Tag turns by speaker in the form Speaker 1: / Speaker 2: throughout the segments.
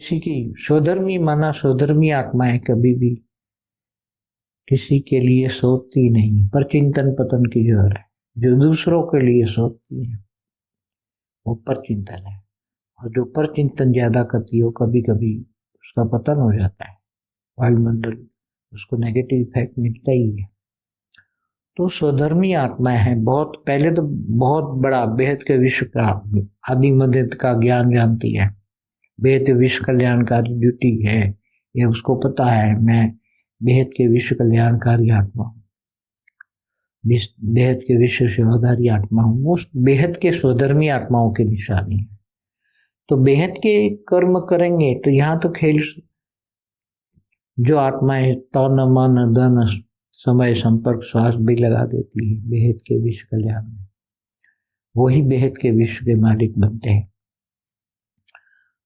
Speaker 1: किसी की स्वधर्मी माना स्वधर्मी आत्माएँ कभी भी। किसी के लिए सोचती नहीं पर चिंतन पतन की ज़ोर है। जो दूसरों के लिए सोचती है, वो पर चिंतन है। और जो पर चिंतन ज़्यादा करती है, वो कभी कभी उसका पतन हो जाता है। वायुमंडल उसको नेगेटिव इफ़ेक्ट मिलता ही है। तो स्वधर्मी आत्मा है, बहुत, पहले तो बहुत बड़ा, बेहद के विश्व का आदि मध्य का ज्ञान जानती है। बेहद विश्व कल्याणकारी ड्यूटी है ये उसको पता है। मैं बेहद के विश्व कल्याणकारी आत्मा हूँ। बेहद के विश्व सेवाधारी आत्मा हूँ, वो बेहद के स्वधर्मी आत्माओं की निशानी है। तो बेहद के कर्म करेंगे तो यहाँ तो खेल जो आत्माएँ तन, मन, धन, समय, संपर्क, श्वास भी लगा देती है, बेहद के विश्व कल्याण में। वही बेहद के विश्व के मालिक बनते हैं।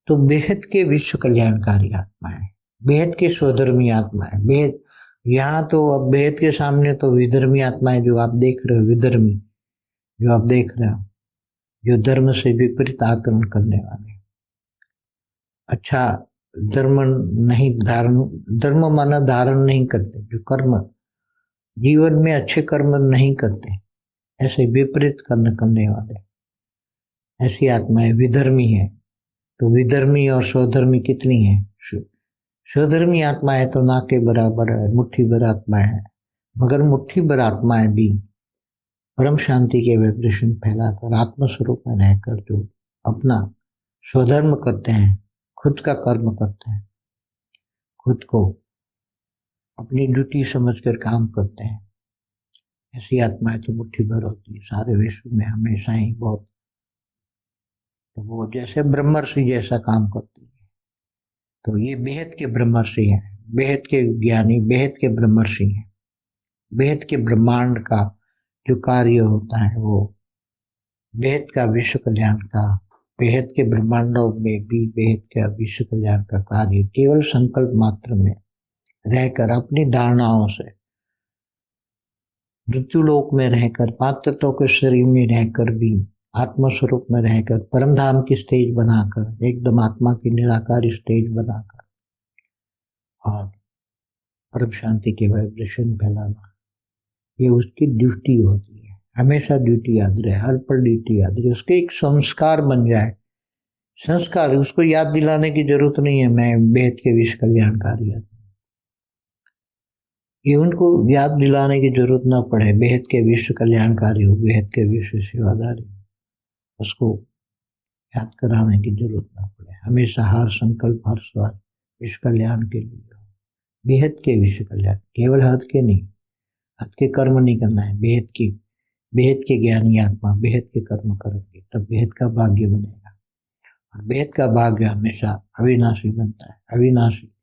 Speaker 1: तो बेहद के विश्व कल्याणकारी आत्मा है, बेहद के स्वधर्मी आत्मा है, बेहद, यहाँ तो अब बेहद के सामने तो विधर्मी आत्मा है जो आप देख रहे हो, विधर्मी, जो आप देख रहे हो, जो धर्म से विपरीत आचरण करने वाले अच्छा धर्म नहीं धारण, धर्म माना धारण नहीं करते, जो कर्म, जीवन में अच्छे कर्म नहीं करते, ऐसे विपरीत कर्म करने वाले ऐसी आत्माएँ विधर्मी है। तो विधर्मी और स्वधर्मी कितनी है? स्वधर्मी आत्माएँ तो ना के बराबर है, मुट्ठी भर आत्माएँ है। मगर मुट्ठी भर आत्माएँ भी। परम शांति के वाइब्रेशन फैलाकर, आत्मस्वरूप में रहकर जो अपना स्वधर्म करते हैं, खुद का कर्म करते हैं, खुद को अपनी ड्यूटी समझकर काम करते हैं। ऐसी आत्माएँ तो मुट्ठी भर होती है। सारे विश्व में हमेशा ही बहुत तो वो जैसे ब्रह्मर्षि जैसा काम करती है। तो ये बेहद के ब्रह्मर्षि हैं, बेहद के ज्ञानी, बेहद के ब्रह्मर्षि हैं। बेहद के ब्रह्मांड का जो कार्य होता है वो बेहद का विश्व कल्याण का, बेहद के ब्रह्मांडों में भी बेहद का विश्व कल्याण का कार्य केवल संकल्प मात्र में रहकर अपनी धारणाओं से मृत्यु लोक में रहकर तत्वों के शरीर में रहकर भी आत्मस्वरूप में रहकर परम धाम की स्टेज बनाकर, एकदम आत्मा की निराकार स्टेज बनाकर, और परम शांति के वाइब्रेशन फैलाना। ये उसकी ड्यूटी होती है। हमेशा ड्यूटी याद रहे, हर पर ड्यूटी याद रहे। उसके एक संस्कार बन जाए। संस्कार, उसको याद दिलाने की ज़रूरत नहीं है। मैं बेहद के विश्व कल्याणकारी आदमी ये उनको याद दिलाने की ज़रूरत ना पड़े। बेहद के विश्व कल्याणकारी हो बेहद के विश्व सेवादारी उसको याद कराने की ज़रूरत ना पड़े। हमेशा हर संकल्प, हर स्वाद विश्व कल्याण के लिए हो। बेहद के विश्व कल्याण केवल हद के नहीं, हद के कर्म नहीं करना है। बेहद की, बेहद के ज्ञानी आत्मा, बेहद के कर्म करेंगे, तब बेहद का भाग्य बनेगा। और बेहद का भाग्य हमेशा अविनाशी बनता है। अविनाशी,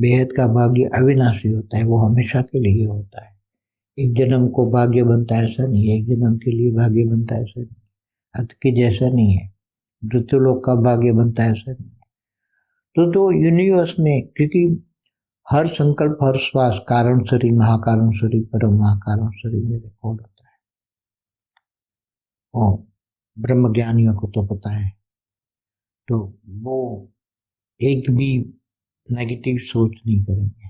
Speaker 1: बेहद का भाग्य अविनाशी होता है, वो हमेशा के लिए होता है। एक जन्म को भाग्य बनता है ऐसा नहीं एक जन्म के लिए भाग्य बनता है ऐसा नहीं। हद के जैसा नहीं है। मृत्यु लोग का भाग्य बनता है ऐसा नहीं। तो तो यूनिवर्स में, क्योंकि हर संकल्प, हर श्वास कारण शरीर महाकारण शरीर परम महाकारण शरीर में रिकॉर्ड होता है। और ब्रह्म ज्ञानियों को तो पता है। तो वो एक भी नेगेटिव सोच नहीं करेंगे।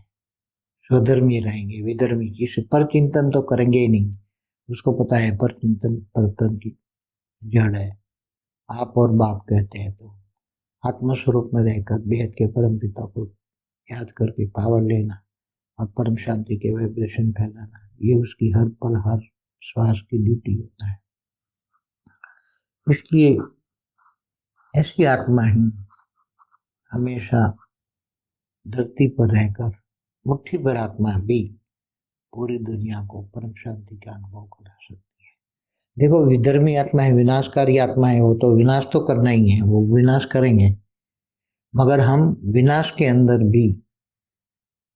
Speaker 1: स्वधर्मी रहेंगे, विधर्मी किसी पर चिंतन तो करेंगे ही नहीं। उसको पता है पर चिंतन परतन की जड़ है। आप और बाप कहते हैं तो। आत्मस्वरूप में रहकर बेहद के परम पिता को याद करके पावर लेना और परम शांति के वाइब्रेशन फैलाना, ये उसकी हर पल, हर श्वास की ड्यूटी होता है। इसलिए ऐसी आत्मा ही हमेशा धरती पर रहकर मुट्ठी भर आत्मा भी पूरी दुनिया को परम शांति का अनुभव करा सकती देखो विधर्मी आत्मा है, विनाशकारी आत्मा है वो तो विनाश तो करना ही है, वो विनाश करेंगे। मगर हम विनाश के अंदर भी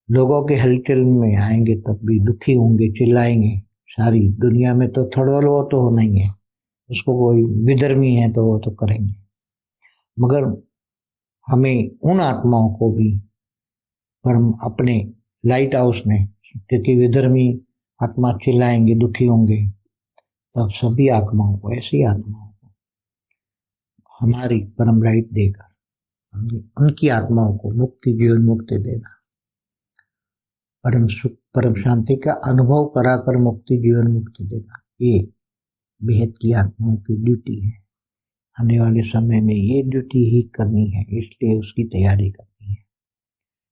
Speaker 1: लोगों के हलचल में आएँगे, तब भी दुखी होंगे, चिल्लाएँगे। सारी दुनिया में तो थोड़ा वो तो होना ही है, उसको कोई विधर्मी है तो वो तो करेंगे। मगर हमें उन आत्माओं को भी पर हम अपने लाइट हाउस में, क्योंकि विधर्मी आत्मा चिल्लाएँगे, दुखी होंगे। तब सभी आत्माओं को, ऐसी आत्माओं को हमारी परम लाइट देकर उनकी आत्माओं को मुक्ति जीवन मुक्ति देना परम सुख, परम शांति का अनुभव कराकर मुक्ति जीवन मुक्ति देना ये बेहद की आत्माओं की ड्यूटी है। आने वाले समय में ये ड्यूटी ही करनी है, इसलिए उसकी तैयारी करनी है।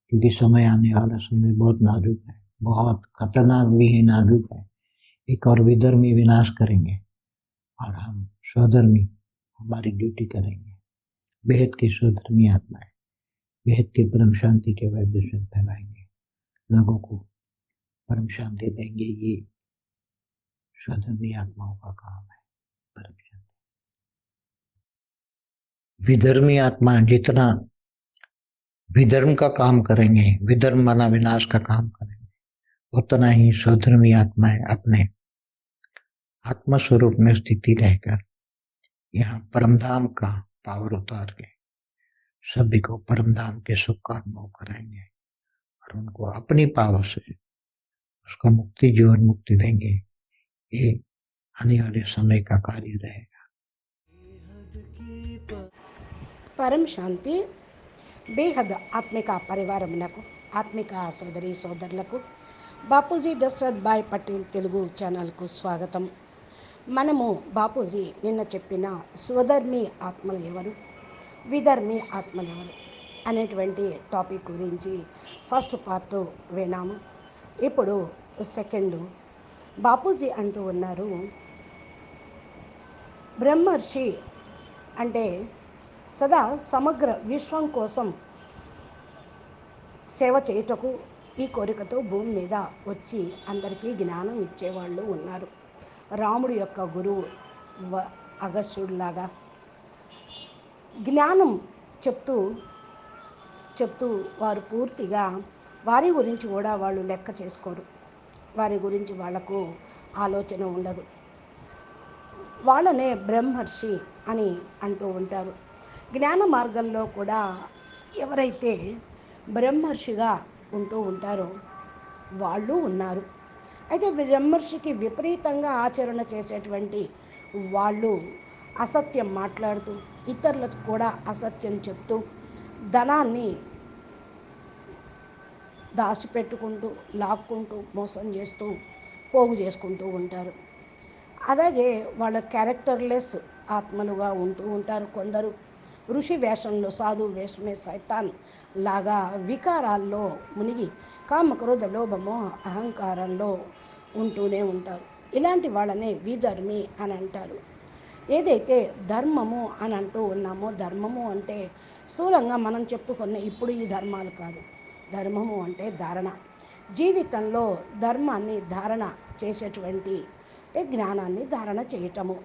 Speaker 1: क्योंकि समय आने वाला समय बहुत नाजुक है, बहुत खतरनाक भी है, नाजुक है। एक और विधर्मी विनाश करेंगे और हम स्वधर्मी, हमारी ड्यूटी करेंगे। बेहद के स्वधर्मी आत्माएँ, बेहद के परम शांति के वाइब्रेशन फैलाएँगे। लोगों को परम शांति देंगे, ये स्वधर्मी आत्माओं का काम है, परम शांति। विधर्मी आत्मा जितना विधर्म का काम करेंगे, विधर्म माना विनाश का काम करेंगे, उतना ही स्वधर्मी आत्माएँ अपने आत्म स्वरूप में स्थिति रहकर यहाँ परमधाम का पावर उतार के सभी को परमधाम के सुख का अनुभव कराएंगे और उनको अपनी पावर से उसको मुक्ति जीवन मुक्ति देंगे ये आने वाले समय का कार्य रहेगा
Speaker 2: పరం శాంతి బేహద్ ఆత్మిక పరివారమునకు ఆత్మిక సోదరి సోదరులకు బాపూజీ దశరథ్ భాయ్ పటేల్ తెలుగు ఛానల్కు స్వాగతం మనము బాపూజీ నిన్న చెప్పిన స్వధర్మి ఆత్మలు ఎవరు? విధర్మి ఆత్మలు ఎవరు? అనేటువంటి టాపిక్ గురించి ఫస్ట్ పార్ట్ విన్నాము. ఇప్పుడు సెకండ్ బాపూజీ అంటూ ఉన్నారు. బ్రహ్మర్షి అంటే సదా సమగ్ర విశ్వం కోసం సేవ చేయుటకు ఈ కోరికతో భూమి మీద వచ్చి అందరికీ జ్ఞానం ఇచ్చేవాళ్ళు ఉన్నారు. రాముడి యొక్క గురువు వ అగస్యుడిలాగా జ్ఞానం చెప్తూ చెప్తూ వారు పూర్తిగా వారి గురించి కూడా వాళ్ళు లెక్క చేసుకోరు. వారి గురించి వాళ్ళకు ఆలోచన ఉండదు. వాళ్ళనే బ్రహ్మర్షి అని అంటూ ఉంటారు. జ్ఞాన మార్గంలో కూడా ఎవరైతే బ్రహ్మర్షిగా ఉంటూ ఉంటారో వాళ్ళు ఉన్నారు. అయితే విమర్శకి విపరీతంగా ఆచరణ చేసేటువంటి వాళ్ళు అసత్యం మాట్లాడుతూ ఇతరులకు కూడా అసత్యం చెప్తూ ధనాన్ని దాచిపెట్టుకుంటూ లాక్కుంటూ మోసం చేస్తూ పోగు చేసుకుంటూ ఉంటారు. అలాగే వాళ్ళ క్యారెక్టర్లెస్ ఆత్మలుగా ఉంటూ ఉంటారు కొందరు. ఋషి వేషంలో సాధు వేషమే సైతాన్ లాగా వికారాల్లో మునిగి కామక్రోధ లోభమో అహంకారంలో ఉంటూనే ఉంటారు. ఇలాంటి వాళ్ళనే విధర్మి అని అంటారు. ఏదైతే ధర్మము అని అంటూ ఉన్నామో ధర్మము అంటే స్థూలంగా మనం చెప్పుకున్న ఇప్పుడు ఈ ధర్మాలు కాదు. ధర్మము అంటే ధారణ. జీవితంలో ధర్మాన్ని ధారణ చేసేటువంటి జ్ఞానాన్ని ధారణ చేయటము.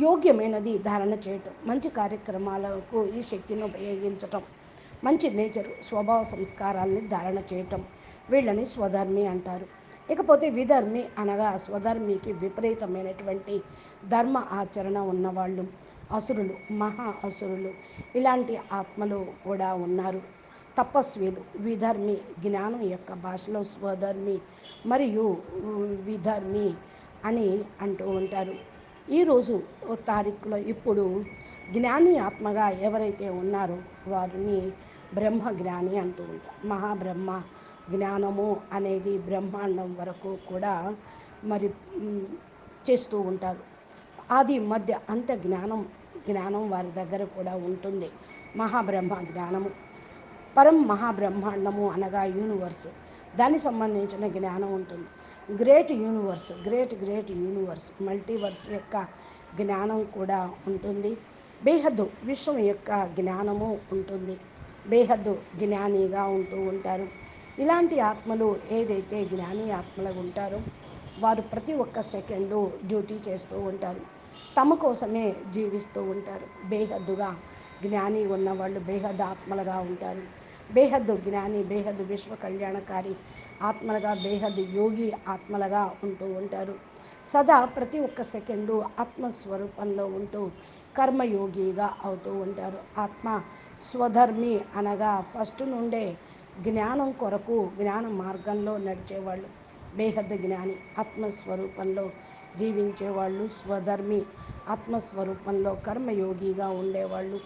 Speaker 2: యోగ్యమైనది ధారణ చేయటం. మంచి కార్యక్రమాలకు ఈ శక్తిని ఉపయోగించటం. మంచి నేచర్ స్వభావ సంస్కారాల్ని ధారణ చేయటం. వీళ్ళని స్వధర్మి అంటారు. ఇకపోతే విధర్మి అనగా స్వధర్మికి విపరీతమైనటువంటి ధర్మ ఆచరణ ఉన్నవాళ్ళు. అసురులు మహా అసురులు. ఇలాంటి ఆత్మలు కూడా ఉన్నారు. తపస్విలు విధర్మి జ్ఞానం యొక్క భాషలో స్వధర్మి మరియు విధర్మి అని అంటూ ఉంటారు. ఈరోజు తారీఖులో ఇప్పుడు జ్ఞాని ఆత్మగా ఎవరైతే ఉన్నారో వారిని బ్రహ్మ జ్ఞాని అంటూ ఉంటారు. మహాబ్రహ్మ జ్ఞానము అనేది బ్రహ్మాండం వరకు కూడా మరి చేస్తూ ఉంటారు. ఆది మధ్య అంత జ్ఞానం జ్ఞానం వారి దగ్గర కూడా ఉంటుంది. మహాబ్రహ్మ జ్ఞానము. పరం మహాబ్రహ్మాండము అనగా యూనివర్స్. దానికి సంబంధించిన జ్ఞానం ఉంటుంది. Great universe great great universe multiverse యొక్క జ్ఞానం కూడా ఉంటుంది. బేహద్దు విశ్వం యొక్క జ్ఞానము ఉంటుంది. బేహద్దు జ్ఞానిగా ఉంటూ ఉంటారు. ఇలాంటి ఆత్మలు ఏదైతే జ్ఞాని ఆత్మలుగా ఉంటారో వారు ప్రతి ఒక్క సెకండు డ్యూటీ చేస్తూ ఉంటారు. తమ కోసమే జీవిస్తూ ఉంటారు. బేహద్దుగా జ్ఞాని ఉన్నవాళ్ళు బేహద్దు ఆత్మలుగా ఉంటారు. బేహద్దు జ్ఞాని బేహద్దు విశ్వ కళ్యాణకారి ఆత్మలుగా బేహద్దు యోగి ఆత్మలుగా ఉంటూ ఉంటారు. సదా ప్రతి ఒక్క సెకండు ఆత్మస్వరూపంలో ఉంటూ కర్మయోగిగా అవుతూ ఉంటారు. ఆత్మ స్వధర్మి అనగా ఫస్ట్ నుండే జ్ఞానం కొరకు జ్ఞాన మార్గంలో నడిచేవాళ్ళు బేహద్ద జ్ఞాని ఆత్మస్వరూపంలో జీవించేవాళ్ళు స్వధర్మి ఆత్మస్వరూపంలో కర్మయోగిగా ఉండేవాళ్ళు.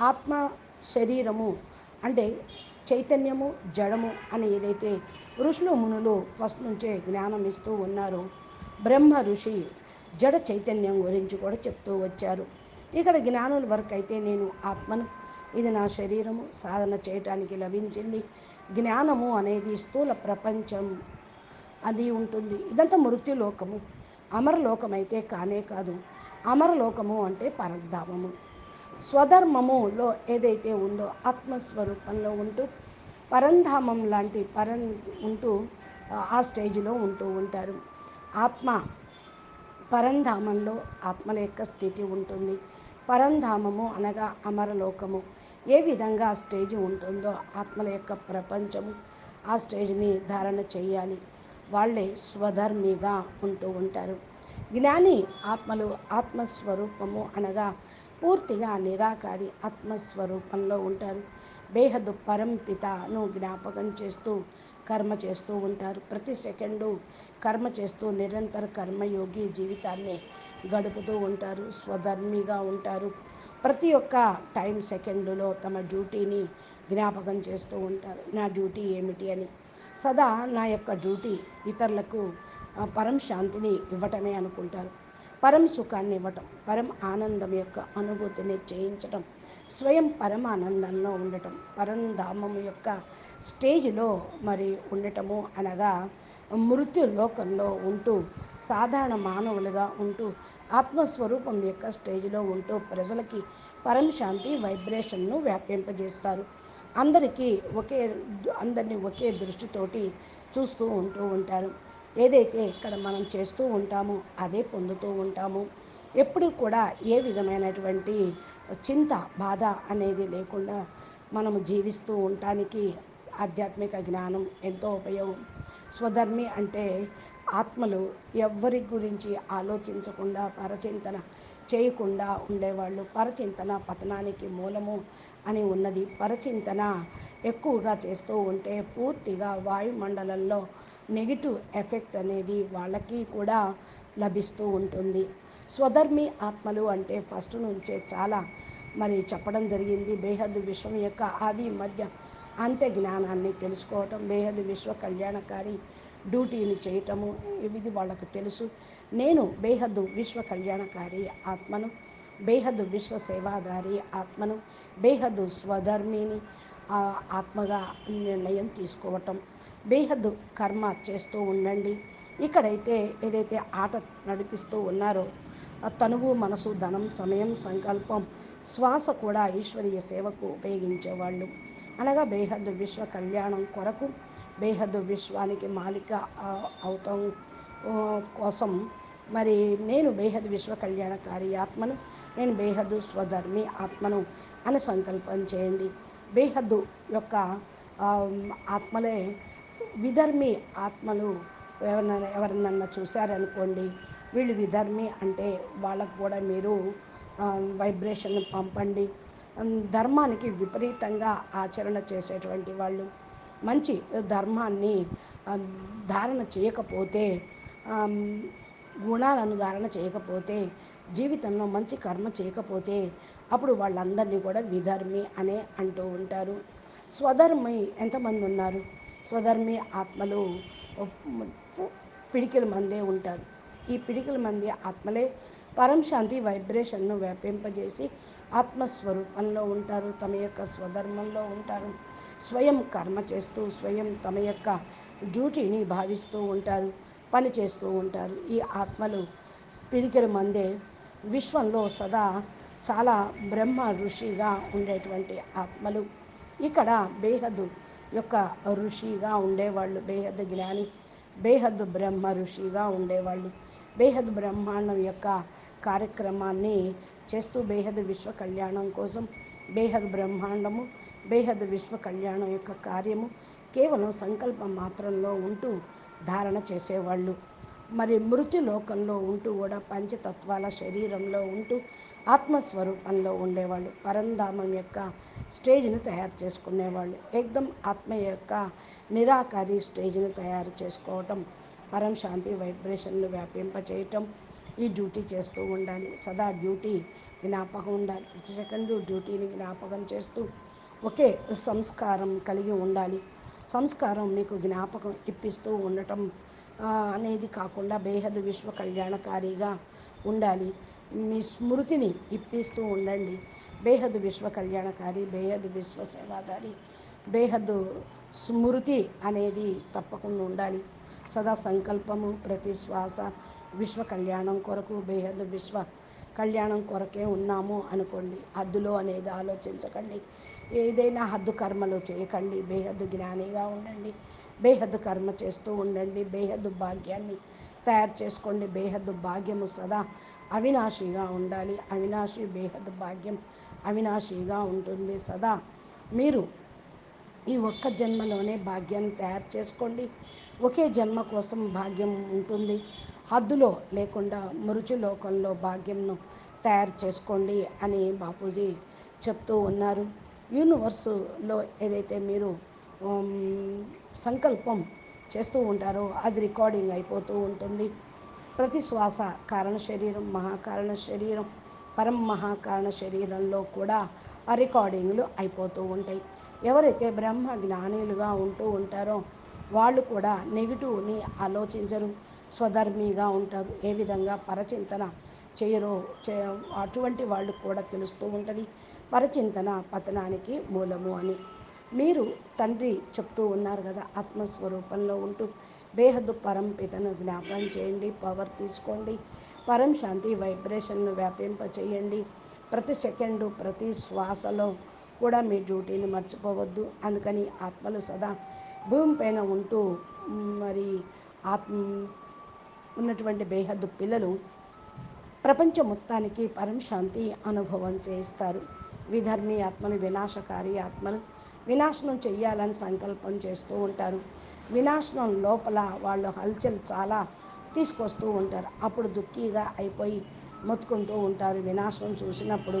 Speaker 2: ఆత్మ శరీరము అంటే చైతన్యము జడము అని ఏదైతే ఋషులు మునులు ఫస్ట్ నుంచే జ్ఞానం ఇస్తూ ఉన్నారో బ్రహ్మ ఋషి జడ చైతన్యం గురించి కూడా చెప్తూ వచ్చారు. ఇక్కడ జ్ఞానుల వరకు అయితే నేను ఆత్మను ఇది నా శరీరము సాధన చేయటానికి లభించింది. జ్ఞానము అనేది స్థూల ప్రపంచం అది ఉంటుంది. ఇదంతా మృత్యులోకము అమరలోకం అయితే కానే కాదు. అమరలోకము అంటే పరధామము స్వధర్మములో ఏదైతే ఉందో ఆత్మస్వరూపంలో ఉంటూ పరంధామం లాంటి పరం ఉంటూ ఆ స్టేజ్లో ఉంటూ ఉంటారు. ఆత్మ పరంధామంలో ఆత్మల యొక్క స్థితి ఉంటుంది. పరంధామము అనగా అమరలోకము ఏ విధంగా ఆ స్టేజ్ ఉంటుందో ఆత్మల యొక్క ప్రపంచము ఆ స్టేజ్ని ధారణ చేయాలి. వాళ్ళే స్వధర్మిగా ఉంటూ ఉంటారు. జ్ఞాని ఆత్మలు ఆత్మస్వరూపము అనగా పూర్తిగా నిరాకారి ఆత్మస్వరూపంలో ఉంటారు. బేహద్దు పరంపితను జ్ఞాపకం చేస్తూ కర్మ చేస్తూ ఉంటారు. ప్రతి సెకండు కర్మ చేస్తూ నిరంతర కర్మయోగి జీవితాన్ని గడుపుతూ ఉంటారు. స్వధర్మిగా ఉంటారు. ప్రతి ఒక్క టైం సెకండ్లో తమ డ్యూటీని జ్ఞాపకం చేస్తూ ఉంటారు. నా డ్యూటీ ఏమిటి అని. సదా నా యొక్క డ్యూటీ ఇతరులకు పరం శాంతిని ఇవ్వటమే అనుకుంటారు. పరం సుఖాన్ని ఇవ్వటం పరం ఆనందం యొక్క అనుభూతిని చేయించటం స్వయం పరమానందంలో ఉండటం పరంధామం యొక్క స్టేజ్లో మరి ఉండటము అనగా మృత్యు లోకంలో ఉంటూ సాధారణ మానవులుగా ఉంటూ ఆత్మస్వరూపం యొక్క స్టేజ్లో ఉంటూ ప్రజలకి పరం శాంతి వైబ్రేషన్ను వ్యాపింపజేస్తారు. అందరికీ ఒకే అందరినీ ఒకే దృష్టితోటి చూస్తూ ఉంటూ ఉంటారు. ఏదైతే ఇక్కడ మనం చేస్తూ ఉంటామో అదే పొందుతూ ఉంటాము. ఎప్పుడూ కూడా ఏ విధమైనటువంటి చింత బాధ అనేది లేకుండా మనము జీవిస్తూ ఉండటానికి ఆధ్యాత్మిక జ్ఞానం ఎంతో ఉపయోగం. స్వధర్మి అంటే ఆత్మలు ఎవ్వరి గురించి ఆలోచించకుండా పరచింతన చేయకుండా ఉండేవాళ్ళు. పరచింతన పతనానికి మూలము అని ఉన్నది. పరచింతన ఎక్కువగా చేస్తూ ఉంటే పూర్తిగా వాయుమండలంలో నెగిటివ్ ఎఫెక్ట్ అనేది వాళ్ళకి కూడా లభిస్తూ ఉంటుంది. స్వధర్మి ఆత్మలు అంటే ఫస్ట్ నుంచే చాలా మరి చెప్పడం జరిగింది. బేహద్దు విశ్వం యొక్క ఆది మధ్య అంత్య జ్ఞానాన్ని తెలుసుకోవటం బేహద్దు విశ్వ కళ్యాణకారి డ్యూటీని చేయటము ఇది వాళ్ళకు తెలుసు. నేను బేహద్దు విశ్వ కళ్యాణకారి ఆత్మను బేహద్దు విశ్వ సేవాదారి ఆత్మను బేహద్దు స్వధర్మిని ఆత్మగా నిర్ణయం తీసుకోవటం. బేహద్దు కర్మ చేస్తూ ఉండండి. ఇక్కడైతే ఏదైతే ఆట నడిపిస్తూ ఉన్నారో తనువు మనసు ధనం సమయం సంకల్పం శ్వాస కూడా ఈశ్వరీయ సేవకు ఉపయోగించేవాళ్ళు. అనగా బేహద్దు విశ్వ కళ్యాణం కొరకు బేహద్దు విశ్వానికి మాలిక అవటం కోసం మరి నేను బేహద్ విశ్వ కళ్యాణకారి ఆత్మను నేను బేహద్దు స్వధర్మి ఆత్మను అని సంకల్పం చేయండి. బేహద్దు యొక్క ఆత్మలే విధర్మి ఆత్మలు. ఎవరినైనా ఎవరినన్నా చూశారనుకోండి వీళ్ళు విధర్మి అంటే వాళ్ళకు కూడా మీరు వైబ్రేషన్ పంపండి. ధర్మానికి విపరీతంగా ఆచరణ చేసేటువంటి వాళ్ళు మంచి ధర్మాన్ని ధారణ చేయకపోతే గుణాలను ధారణ చేయకపోతే జీవితంలో మంచి కర్మ చేయకపోతే అప్పుడు వాళ్ళందరినీ కూడా విధర్మి అనే అంటూ ఉంటారు. స్వధర్మి ఎంతమంది ఉన్నారు? స్వధర్మి ఆత్మలు పిడికిల మందే ఉంటారు. ఈ పిడికిల మంది ఆత్మలే పరం శాంతి వైబ్రేషన్ను వ్యాపింపజేసి ఆత్మస్వరూపంలో ఉంటారు తమ యొక్క స్వధర్మంలో ఉంటారు. స్వయం కర్మ చేస్తూ స్వయం తమ యొక్క డ్యూటీని భావిస్తూ ఉంటారు పని చేస్తూ ఉంటారు. ఈ ఆత్మలు పిడికెడు మందే విశ్వంలో సదా చాలా బ్రహ్మ ఋషిగా ఉండేటువంటి ఆత్మలు. ఇక్కడ బేహద్దు యొక్క ఋషిగా ఉండేవాళ్ళు బేహద్ జ్ఞాని బేహద్దు బ్రహ్మ ఋషిగా ఉండేవాళ్ళు. బేహద్ బ్రహ్మాండం యొక్క కార్యక్రమాన్ని చేస్తూ బేహద్ విశ్వ కళ్యాణం కోసం బేహద్ బ్రహ్మాండము బేహద్ విశ్వ కళ్యాణం యొక్క కార్యము కేవలం సంకల్పం మాత్రంలో ఉంటూ ధారణ చేసేవాళ్ళు. మరి మృతి లోకంలో ఉంటూ కూడా పంచతత్వాల శరీరంలో ఉంటూ ఆత్మస్వరూపంలో ఉండేవాళ్ళు. పరంధామం యొక్క స్టేజ్ని తయారు చేసుకునేవాళ్ళు. ఏకదం ఆత్మ యొక్క నిరాకారి స్టేజ్ని తయారు చేసుకోవటం పరం శాంతి వైబ్రేషన్లు వ్యాపింపచేయటం ఈ డ్యూటీ చేస్తూ ఉండాలి. సదా డ్యూటీ జ్ఞాపకం ఉండాలి. ప్రతి సెకండ్ డ్యూటీని జ్ఞాపకం చేస్తూ ఒకే సంస్కారం కలిగి ఉండాలి. సంస్కారం మీకు జ్ఞాపకం ఇప్పిస్తూ ఉండటం అనేది కాకుండా బేహద్ విశ్వ కళ్యాణకారిగా ఉండాలి. మీ స్మృతిని ఇప్పిస్తూ ఉండండి. బేహద్ విశ్వ కళ్యాణకారి బేహద్ విశ్వ సేవాదారి బేహద్ స్మృతి అనేది తప్పకుండా ఉండాలి. సదా సంకల్పము ప్రతి శ్వాస విశ్వ కళ్యాణం కొరకు బేహద్ విశ్వ కళ్యాణం కొరకే ఉన్నాము అనుకోండి. హద్దులో అనేది ఆలోచించకండి. ఏదైనా హద్దు కర్మలు చేయకండి. బేహద్దు జ్ఞానిగా ఉండండి. బేహద్దు కర్మ చేస్తూ ఉండండి. బేహద్దు భాగ్యాన్ని తయారు చేసుకోండి. బేహద్దు భాగ్యము సదా అవినాశిగా ఉండాలి. అవినాశి బేహద్దు భాగ్యం అవినాశిగా ఉంటుంది. సదా మీరు ఈ ఒక్క జన్మలోనే భాగ్యాన్ని తయారు చేసుకోండి. ఒకే జన్మ కోసం భాగ్యం ఉంటుంది. హద్దులో లేకుండా మృచులోకంలో భాగ్యంను తయారు చేసుకోండి అని బాపూజీ చెప్తూ ఉన్నారు. యూనివర్సులో ఏదైతే మీరు సంకల్పం చేస్తూ ఉంటారో అది రికార్డింగ్ అయిపోతూ ఉంటుంది. ప్రతి శ్వాస కారణ శరీరం మహాకారణ శరీరం పరం మహాకారణ శరీరంలో కూడా ఆ రికార్డింగ్లు అయిపోతూ ఉంటాయి. ఎవరైతే బ్రహ్మ జ్ఞానులుగా ఉంటూ ఉంటారో వాళ్ళు కూడా నెగిటివ్ని ఆలోచించరు. స్వధర్మిగా ఉంటారు. ఏ విధంగా పరచింతన చేయరో చే అటువంటి వాళ్ళు కూడా తెలుస్తూ ఉంటుంది. పరచింతన పతనానికి మూలము అని. మీరు తండ్రి చెప్తూ ఉన్నారు కదా ఆత్మస్వరూపంలో ఉంటూ. బేహద్దు పరం పితను జ్ఞాపకం చేయండి పవర్ తీసుకోండి. పరం శాంతి వైబ్రేషన్ను వ్యాపింప చేయండి. ప్రతి సెకండు ప్రతి శ్వాసలో కూడా మీ డ్యూటీని మర్చిపోవద్దు. అందుకని ఆత్మలు సదా భూమిపైన ఉంటూ మరి ఆత్మ ఉన్నటువంటి బేహద్దు పిల్లలు ప్రపంచం మొత్తానికి పరమశాంతి అనుభవం చేస్తారు. విధర్మి ఆత్మలు వినాశకారి ఆత్మలు వినాశనం చెయ్యాలని సంకల్పం చేస్తూ ఉంటారు. వినాశనం లోపల వాళ్ళు హల్చల్ చాలా తీసుకొస్తూ ఉంటారు. అప్పుడు దుఃఖీగా అయిపోయి మొత్తుకుంటూ ఉంటారు. వినాశనం చూసినప్పుడు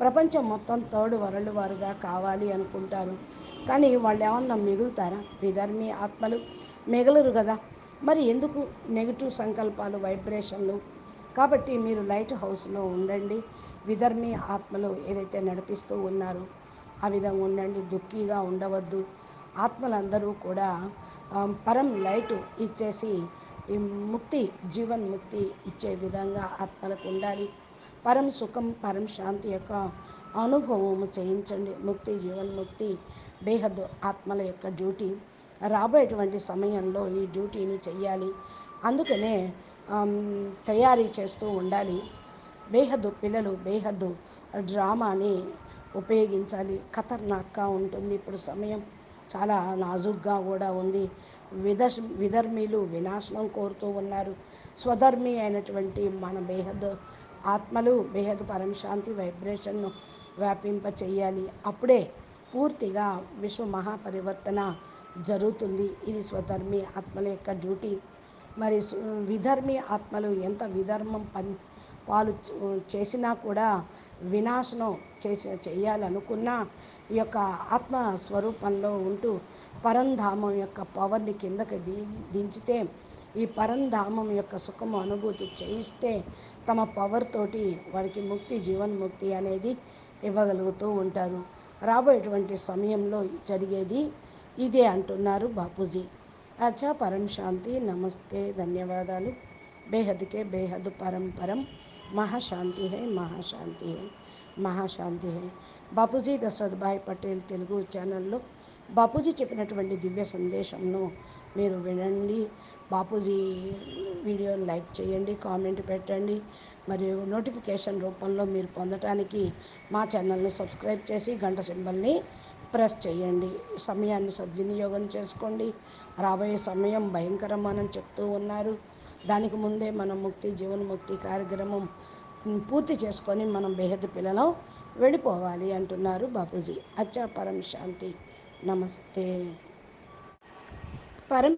Speaker 2: ప్రపంచం మొత్తం తోడు వరల్డ్ వారుగా కావాలి అనుకుంటారు. కానీ వాళ్ళు ఏమన్నా మిగులుతారా? విధర్మి ఆత్మలు మిగలరు కదా. మరి ఎందుకు నెగిటివ్ సంకల్పాలు వైబ్రేషన్లు? కాబట్టి మీరు లైట్ హౌస్లో ఉండండి. విధర్మి ఆత్మలు ఏదైతే నడిపిస్తూ ఉన్నారో ఆ విధంగా ఉండండి. దుఃఖీగా ఉండవద్దు. ఆత్మలందరూ కూడా పరం లైట్ ఇచ్చేసి ఈ ముక్తి జీవన్ ముక్తి ఇచ్చే విధంగా ఆత్మలకు ఉండాలి. పరం సుఖం పరం శాంతి యొక్క అనుభవము చేయించండి. ముక్తి జీవన్ముక్తి బేహద్ ఆత్మల యొక్క డ్యూటీ. రాబోయేటువంటి సమయంలో ఈ డ్యూటీని చెయ్యాలి. అందుకనే తయారీ చేస్తూ ఉండాలి. బేహద్దు పిల్లలు బేహద్దు డ్రామాని ఉపయోగించాలి. ఖతర్నాక్గా ఉంటుంది. ఇప్పుడు సమయం చాలా నాజుగ్గా కూడా ఉంది. విదర్ విధర్మీలు వినాశనం కోరుతూ ఉన్నారు. స్వధర్మి అయినటువంటి మన బేహద్ ఆత్మలు బేహద్ పరమశాంతి వైబ్రేషన్ను వ్యాపింప చేయాలి అప్పుడే పూర్తిగా విశ్వ మహాపరివర్తన జరుగుతుంది. ఇది స్వధర్మి ఆత్మల యొక్క డ్యూటీ. మరి విధర్మి ఆత్మలు ఎంత విధర్మం పని పాలు చేసినా కూడా వినాశనం చేసి చేయాలనుకున్నా ఈ యొక్క ఆత్మ స్వరూపంలో ఉంటూ పరంధామం యొక్క పవర్ని కిందకి ది దించితే ఈ పరంధామం యొక్క సుఖము అనుభూతి చేయిస్తే తమ పవర్ తోటి వారికి ముక్తి జీవన్ముక్తి అనేది ఇవ్వగలుగుతూ ఉంటారు. రాబోయేటువంటి సమయంలో జరిగేది ఇదే అంటున్నారు బాపూజీ. అచ్చా పరం శాంతి నమస్తే ధన్యవాదాలు. బేహద్కే బేహద్ పరం పరం మహాశాంతి హై మహాశాంతి హై మహాశాంతి హై. బాపూజీ దశరథ్ భాయ్ పటేల్ తెలుగు ఛానల్లో బాపూజీ చెప్పినటువంటి దివ్య సందేశంను మీరు వినండి. బాపూజీ వీడియోని లైక్ చేయండి కామెంట్ పెట్టండి మరియు నోటిఫికేషన్ రూపంలో మీరు పొందటానికి మా ఛానల్ని సబ్స్క్రైబ్ చేసి గంట సింబల్ని ప్రెస్ చేయండి. సమయాన్ని సద్వినియోగం చేసుకోండి. రాబోయే సమయం భయంకరమని చెప్తూ ఉన్నారు. దానికి ముందే మనం ముక్తి జీవన్ముక్తి కార్యక్రమం పూర్తి చేసుకొని మనం బేహద్ పిల్లలం వెళ్ళిపోవాలి అంటున్నారు బాపూజీ. అచ్చా పరం శాంతి. నమస్తే. పరం